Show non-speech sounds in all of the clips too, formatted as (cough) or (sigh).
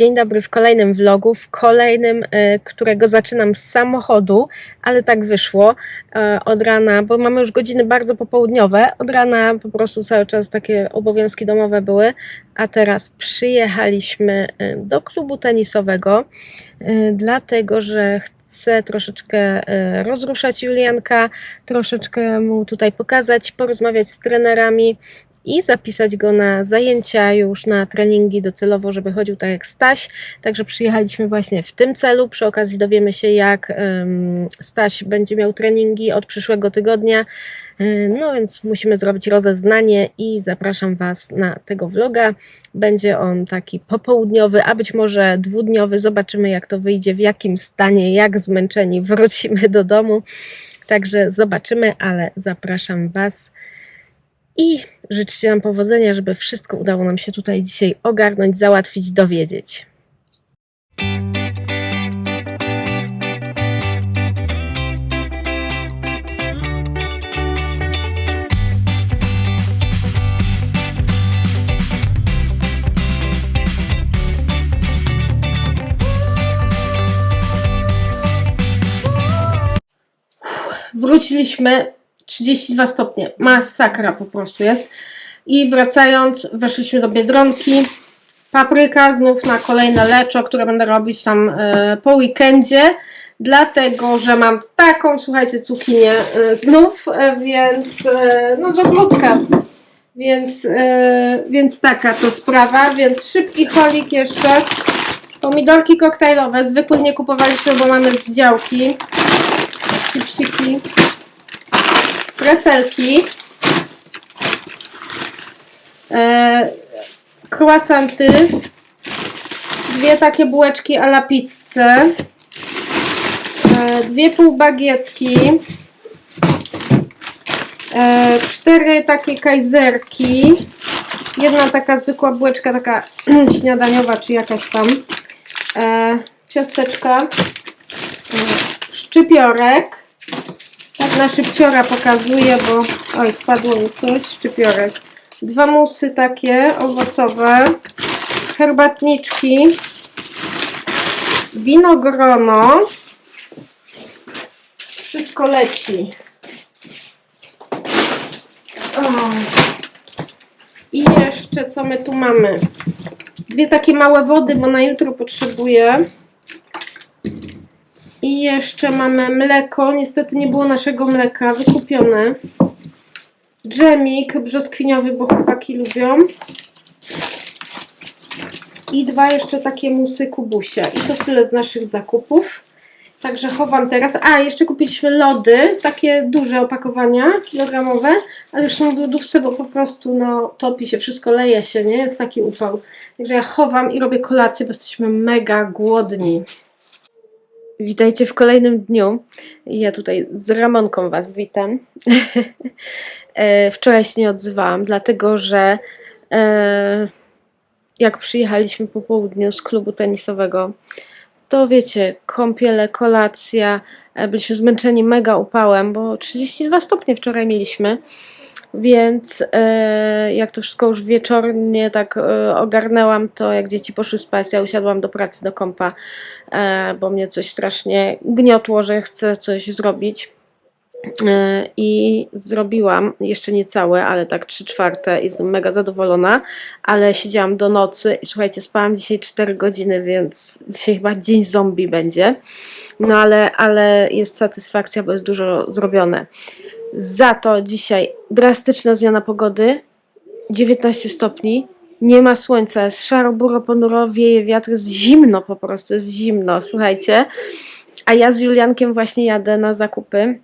Dzień dobry w kolejnym vlogu, w kolejnym, e, którego zaczynam z samochodu, ale tak wyszło e, od rana, bo mamy już godziny bardzo popołudniowe. Od rana po prostu cały czas takie obowiązki domowe były, a teraz przyjechaliśmy e, do klubu tenisowego, dlatego że chcę troszeczkę rozruszać Julianka, troszeczkę mu tutaj pokazać, porozmawiać z trenerami i zapisać go na zajęcia już na treningi docelowo, żeby chodził tak jak Staś. Także przyjechaliśmy właśnie w tym celu. Przy okazji dowiemy się, jak Staś będzie miał treningi od przyszłego tygodnia. Y, No więc musimy zrobić rozeznanie i zapraszam Was na tego vloga. Będzie on taki popołudniowy, a być może dwudniowy. Zobaczymy, jak to wyjdzie, w jakim stanie, jak zmęczeni wrócimy do domu. Także zobaczymy, ale zapraszam Was i życzcie nam powodzenia, żeby wszystko udało nam się tutaj dzisiaj ogarnąć, załatwić, dowiedzieć. Wróciliśmy 32 stopnie. Masakra po prostu jest. I wracając, weszliśmy do Biedronki. Papryka znów na kolejne leczo, które będę robić tam e, po weekendzie. Dlatego, że mam taką, słuchajcie, cukinię e, znów, e, więc no z. Więc, więc taka to sprawa, więc szybki cholik jeszcze. Pomidorki koktajlowe, zwykle nie kupowaliśmy, bo mamy z działki. Chipsiki precelki, e, croissanty, dwie takie bułeczki a la e, dwie półbagietki, e, cztery takie kajzerki, jedna taka zwykła bułeczka, taka (clears throat) śniadaniowa czy jakaś tam, e, ciasteczka, e, szczypiorek, na szybciora pokazuję, bo oj, spadło mi coś, szczypiorek. Dwa musy takie owocowe, herbatniczki, winogrono. Wszystko leci. O. I jeszcze co my tu mamy? Dwie takie małe wody, bo na jutro potrzebuję. I jeszcze mamy mleko. Niestety nie było naszego mleka, wykupione. Dżemik brzoskwiniowy, bo chłopaki lubią. I dwa jeszcze takie musy kubusia. I to tyle z naszych zakupów. Także chowam teraz. A, jeszcze kupiliśmy lody, takie duże opakowania, kilogramowe, ale już są w lodówce, bo po prostu no, topi się, wszystko leje się, nie? Jest taki upał. Także ja chowam i robię kolację, bo jesteśmy mega głodni. Witajcie w kolejnym dniu. Ja tutaj z Ramonką Was witam. (laughs) E, Wczoraj się nie odzywałam, dlatego że e, jak przyjechaliśmy po południu z klubu tenisowego, to wiecie, kąpiele, kolacja, e, byliśmy zmęczeni mega upałem, bo 32 stopnie wczoraj mieliśmy. Więc e, jak to wszystko już wieczornie tak e, ogarnęłam, to jak dzieci poszły spać, ja usiadłam do pracy, do kompa, e, bo mnie coś strasznie gniotło, że chcę coś zrobić. I zrobiłam, jeszcze nie całe, ale tak 3 czwarte, jestem mega zadowolona, ale siedziałam do nocy i słuchajcie, spałam dzisiaj 4 godziny, więc dzisiaj chyba dzień zombie będzie. No ale, ale jest satysfakcja, bo jest dużo zrobione. Za to dzisiaj drastyczna zmiana pogody, 19 stopni, nie ma słońca, jest szaro, buro, ponuro, wieje wiatr, jest zimno po prostu, jest zimno, słuchajcie. A ja z Juliankiem właśnie jadę na zakupy.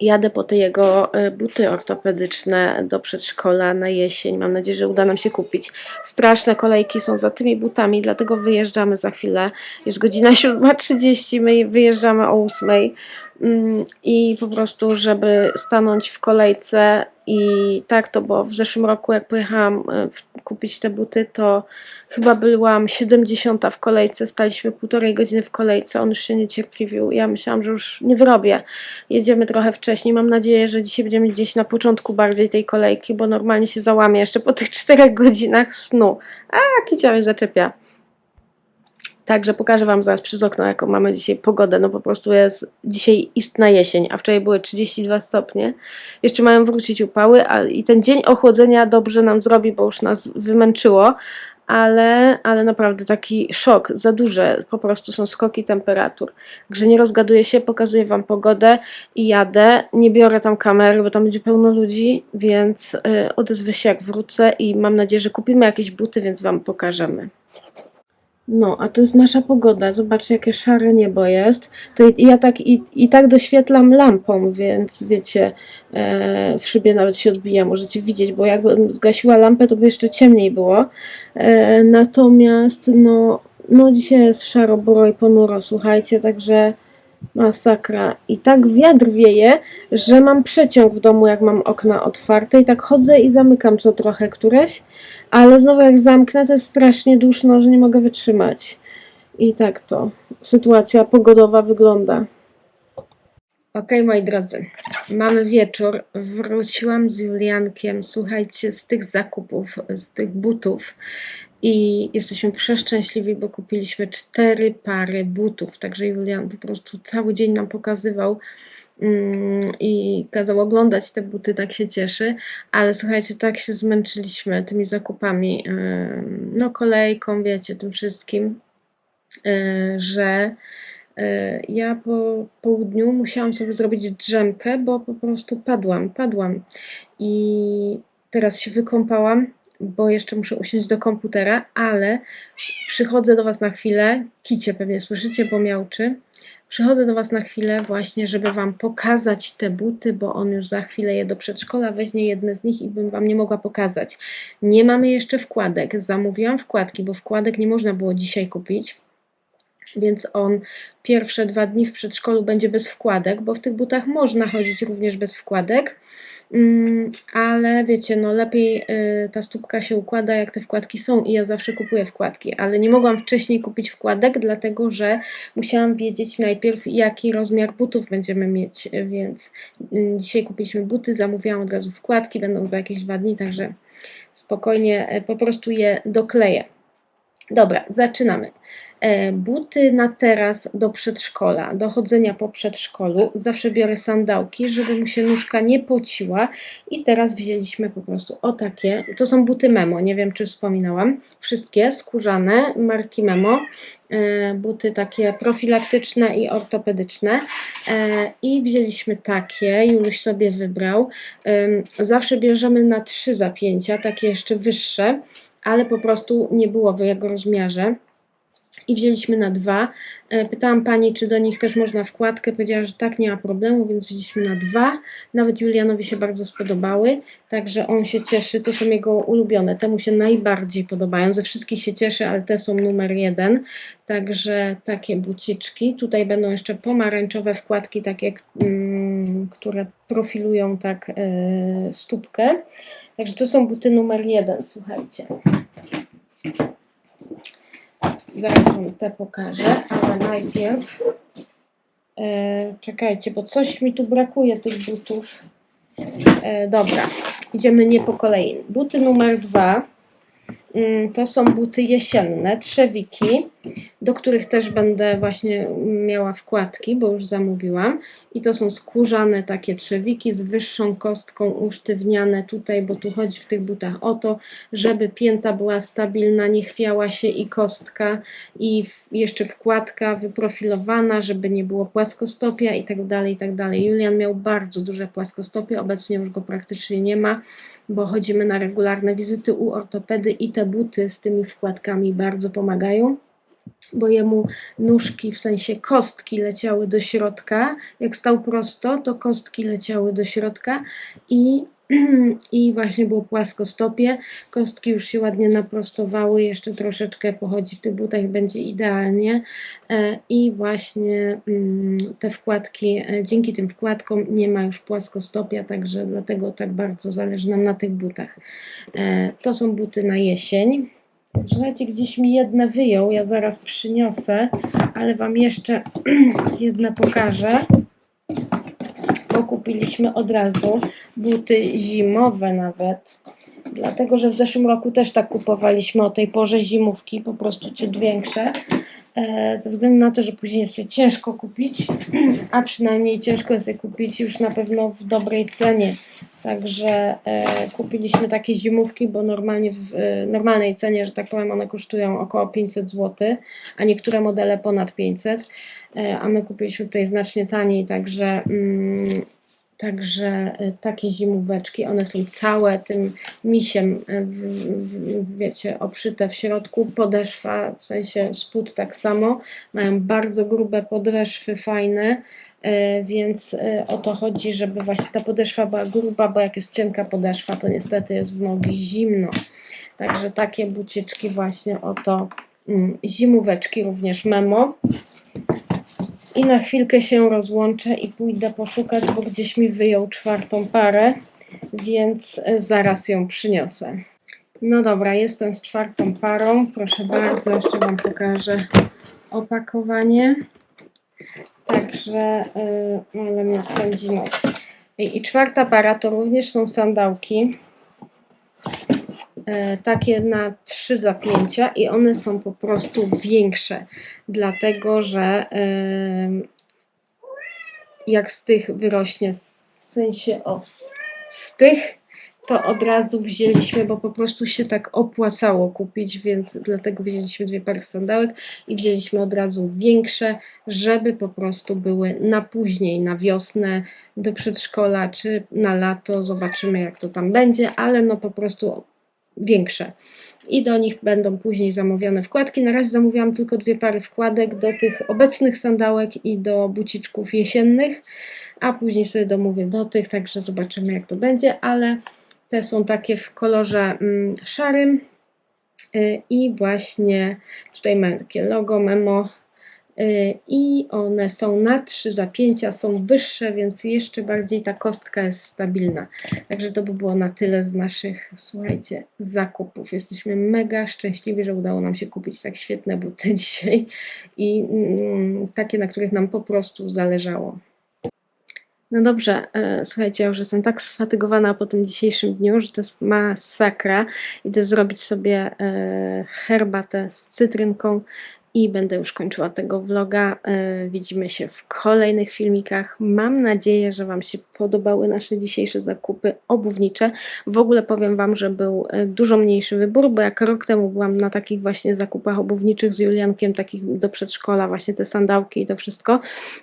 Jadę po te jego e, buty ortopedyczne do przedszkola na jesień. Mam nadzieję, że uda nam się kupić. Straszne kolejki są za tymi butami, dlatego wyjeżdżamy za chwilę. Jest godzina 7.30, my wyjeżdżamy o 8.00 mm, i po prostu, żeby stanąć w kolejce i tak to, bo w zeszłym roku jak pojechałam e, kupić te buty, to chyba byłam 70 w kolejce, staliśmy półtorej godziny w kolejce, on już się niecierpliwił, ja myślałam, że już nie wyrobię. Jedziemy trochę wcześniej, mam nadzieję, że dzisiaj będziemy gdzieś na początku bardziej tej kolejki, bo normalnie się załamie jeszcze po tych 4 godzinach snu. A, kicia mnie zaczepia. Także pokażę Wam zaraz przez okno, jaką mamy dzisiaj pogodę. No po prostu jest dzisiaj istna jesień, a wczoraj były 32 stopnie. Jeszcze mają wrócić upały, a i ten dzień ochłodzenia dobrze nam zrobi, bo już nas wymęczyło. Ale, ale naprawdę taki szok, za duże, po prostu są skoki temperatur. Także nie rozgaduję się, pokazuję Wam pogodę i jadę. Nie biorę tam kamery, bo tam będzie pełno ludzi, więc y, odezwę się jak wrócę i mam nadzieję, że kupimy jakieś buty, więc Wam pokażemy. No, a to jest nasza pogoda. Zobaczcie, jakie szare niebo jest. To i, ja tak i, i tak doświetlam lampą, więc wiecie, e, w szybie nawet się odbija, możecie widzieć, bo jakbym zgasiła lampę, to by jeszcze ciemniej było. E, natomiast, no, no dzisiaj jest szaro, buro i ponuro, słuchajcie, także masakra. I tak wiatr wieje, że mam przeciąg w domu, jak mam okna otwarte i tak chodzę i zamykam co trochę któreś. Ale znowu jak zamknę, to jest strasznie duszno, że nie mogę wytrzymać. I tak to sytuacja pogodowa wygląda. Okej, moi drodzy, mamy wieczór. Wróciłam z Juliankiem, słuchajcie, z tych zakupów, z tych butów. I jesteśmy przeszczęśliwi, bo kupiliśmy cztery pary butów. Także Julian po prostu cały dzień nam pokazywał mm, i kazał oglądać te buty, tak się cieszy. Ale słuchajcie, tak się zmęczyliśmy tymi zakupami, no kolejką, wiecie, tym wszystkim, yy, że yy, ja po południu musiałam sobie zrobić drzemkę, bo po prostu padłam, padłam. I teraz się wykąpałam, bo jeszcze muszę usiąść do komputera, ale przychodzę do Was na chwilę, kicie pewnie słyszycie, bo miałczy. Przychodzę do Was na chwilę właśnie, żeby Wam pokazać te buty, bo on już za chwilę je do przedszkola weźmie jedne z nich i bym Wam nie mogła pokazać. Nie mamy jeszcze wkładek. Zamówiłam wkładki, bo wkładek nie można było dzisiaj kupić. Więc on pierwsze dwa dni w przedszkolu będzie bez wkładek, bo w tych butach można chodzić również bez wkładek. Mm, ale wiecie, no lepiej y, ta stópka się układa, jak te wkładki są, i ja zawsze kupuję wkładki, ale nie mogłam wcześniej kupić wkładek, dlatego że musiałam wiedzieć najpierw, jaki rozmiar butów będziemy mieć, więc y, dzisiaj kupiliśmy buty, zamówiłam od razu wkładki, będą za jakieś dwa dni, także spokojnie y, po prostu je dokleję. Dobra, zaczynamy. E, buty na teraz do przedszkola, do chodzenia po przedszkolu. Zawsze biorę sandałki, żeby mu się nóżka nie pociła. I teraz wzięliśmy po prostu o takie. To są buty Memo, nie wiem czy wspominałam. Wszystkie skórzane, marki Memo. E, buty takie profilaktyczne i ortopedyczne. E, I wzięliśmy takie, Juluś sobie wybrał. Zawsze bierzemy na trzy zapięcia, takie jeszcze wyższe, ale po prostu nie było w jego rozmiarze i wzięliśmy na dwa. E, pytałam pani, czy do nich też można wkładkę. Powiedziała, że tak, nie ma problemu, więc wzięliśmy na dwa. Nawet Julianowi się bardzo spodobały, także on się cieszy. To są jego ulubione, te mu się najbardziej podobają. Ze wszystkich się cieszy, ale te są numer jeden. Także takie buciczki. Tutaj będą jeszcze pomarańczowe wkładki, takie, mm, które profilują tak e, stópkę. Także to są buty numer jeden, słuchajcie. Zaraz Wam te pokażę, ale najpierw e, czekajcie, bo coś mi tu brakuje tych butów. E, dobra, idziemy nie po kolei. Buty numer dwa to są buty jesienne, trzewiki, do których też będę właśnie miała wkładki, bo już zamówiłam. I to są skórzane takie trzewiki z wyższą kostką usztywniane tutaj, bo tu chodzi w tych butach o to, żeby pięta była stabilna, nie chwiała się i kostka i jeszcze wkładka wyprofilowana, żeby nie było płaskostopia i tak dalej, i tak dalej. Julian miał bardzo duże płaskostopie, obecnie już go praktycznie nie ma, bo chodzimy na regularne wizyty u ortopedy i te buty z tymi wkładkami bardzo pomagają bo jemu nóżki, w sensie kostki leciały do środka. Jak stał prosto, to kostki leciały do środka i, (clears throat) i właśnie było płaskostopie. Kostki już się ładnie naprostowały, jeszcze troszeczkę pochodzi w tych butach będzie idealnie. E, I właśnie mm, te wkładki, e, dzięki tym wkładkom nie ma już płaskostopia, także dlatego tak bardzo zależy nam na tych butach. E, to są buty na jesień. Słuchajcie, gdzieś mi jedne wyjął, ja zaraz przyniosę, ale Wam jeszcze (clears throat) jedne pokażę. Bo kupiliśmy od razu buty zimowe nawet. Dlatego, że w zeszłym roku też tak kupowaliśmy o tej porze zimówki, po prostu ciut większe. E, ze względu na to, że później jest je ciężko kupić, a przynajmniej ciężko jest je kupić już na pewno w dobrej cenie. Także e, kupiliśmy takie zimówki, bo normalnie w e, normalnej cenie, że tak powiem, one kosztują około 500 zł, a niektóre modele ponad 500, e, a my kupiliśmy tutaj znacznie taniej, także, mm, także e, takie zimóweczki, one są całe tym misiem, e, wiecie, obszyte w środku, podeszwa, w sensie spód tak samo, mają bardzo grube podeszwy, fajne, E, więc e, o to chodzi, żeby właśnie ta podeszwa była gruba, bo jak jest cienka podeszwa, to niestety jest w nogi zimno. Także takie buciczki właśnie oto mm, zimóweczki, również memo. I na chwilkę się rozłączę i pójdę poszukać, bo gdzieś mi wyjął czwartą parę, więc e, zaraz ją przyniosę. No dobra, jestem z czwartą parą. Proszę bardzo, jeszcze Wam pokażę opakowanie. Także, yy, ale mnie spędzi nos. I, I czwarta para to również są sandałki. Yy, takie na trzy zapięcia i one są po prostu większe, dlatego że jak z tych wyrośnie, w sensie o, z tych to od razu wzięliśmy, bo po prostu się tak opłacało kupić, więc dlatego wzięliśmy dwie pary sandałek i wzięliśmy od razu większe, żeby po prostu były na później, na wiosnę, do przedszkola czy na lato. Zobaczymy, jak to tam będzie, ale no po prostu większe. I do nich będą później zamówione wkładki. Na razie zamówiłam tylko dwie pary wkładek do tych obecnych sandałek i do buciczków jesiennych, a później sobie domówię do tych, także zobaczymy jak to będzie, ale te są takie w kolorze mm, szarym y, i właśnie tutaj mają takie logo, memo i one są na trzy zapięcia, są wyższe, więc jeszcze bardziej ta kostka jest stabilna. Także to by było na tyle z naszych, słuchajcie, zakupów. Jesteśmy mega szczęśliwi, że udało nam się kupić tak świetne buty (laughs) dzisiaj i mm, takie, na których nam po prostu zależało. No dobrze, e, słuchajcie, ja już jestem tak sfatygowana po tym dzisiejszym dniu, że to jest masakra. Idę zrobić sobie e, herbatę z cytrynką i będę już kończyła tego vloga. E, widzimy się w kolejnych filmikach. Mam nadzieję, że Wam się podobały nasze dzisiejsze zakupy obuwnicze. W ogóle powiem Wam, że był e, dużo mniejszy wybór, bo jak rok temu byłam na takich właśnie zakupach obuwniczych z Juliankiem, takich do przedszkola, właśnie te sandałki i to wszystko,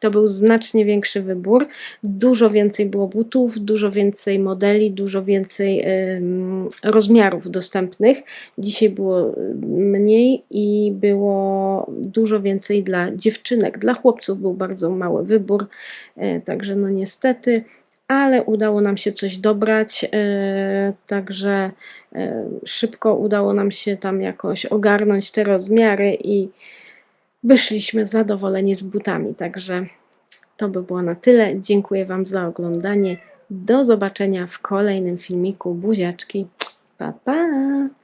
to był znacznie większy wybór. Dużo więcej było butów, dużo więcej modeli, dużo więcej rozmiarów dostępnych. Dzisiaj było mniej i było dużo więcej dla dziewczynek. Dla chłopców był bardzo mały wybór, e, także no niestety, ale udało nam się coś dobrać, e, także e, szybko udało nam się tam jakoś ogarnąć te rozmiary i wyszliśmy zadowoleni z butami, także to by było na tyle. Dziękuję Wam za oglądanie. Do zobaczenia w kolejnym filmiku. Buziaczki. Pa, pa!